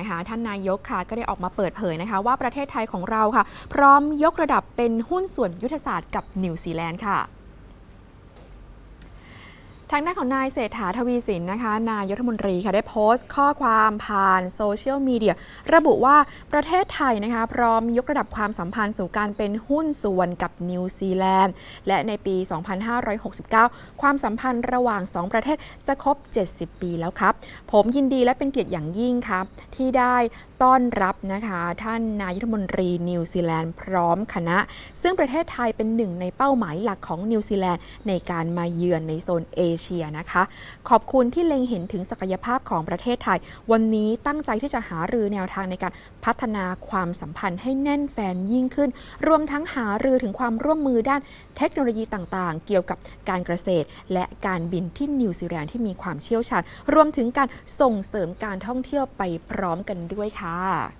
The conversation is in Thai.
นะคะท่านนายกค่ะก็ได้ออกมาเปิดเผยนะคะ ว่าประเทศไทยของเราค่ะ พร้อมยกระดับเป็นหุ้นส่วนยุทธศาสตร์กับนิวซีแลนด์ค่ะ ทางด้านของนายเศรษฐาทวีสินนะคะ นายรัฐมนตรีค่ะได้โพสต์ข้อความผ่านโซเชียลมีเดียระบุว่าประเทศไทยนะคะ พร้อมยกระดับความสัมพันธ์สู่การเป็นหุ้นส่วนกับนิวซีแลนด์ และในปี 2569 ความสัมพันธ์ระหว่าง 2 ประเทศจะครบ 70 ปีแล้วครับ ผมยินดีและเป็นเกียรติอย่างยิ่งครับ ที่ได้ ต้อนรับนะคะ ท่านนายกรัฐมนตรีนิวซีแลนด์พร้อมคณะ ซึ่งประเทศไทยเป็นหนึ่งในเป้าหมายหลักของนิวซีแลนด์ในการมาเยือนในโซนเอเชียนะคะ ขอบคุณที่เล็งเห็นถึงศักยภาพของประเทศไทย วันนี้ตั้งใจที่จะหารือแนวทางในการพัฒนาความสัมพันธ์ให้แน่นแฟนยิ่งขึ้น รวมทั้งหารือถึงความร่วมมือด้านเทคโนโลยีต่างๆ เกี่ยวกับการเกษตร และการบินที่นิวซีแลนด์ที่มีความเชี่ยวชาญ รวมถึงการส่งเสริมการท่องเที่ยวไปพร้อมกันด้วยค่ะค่ะ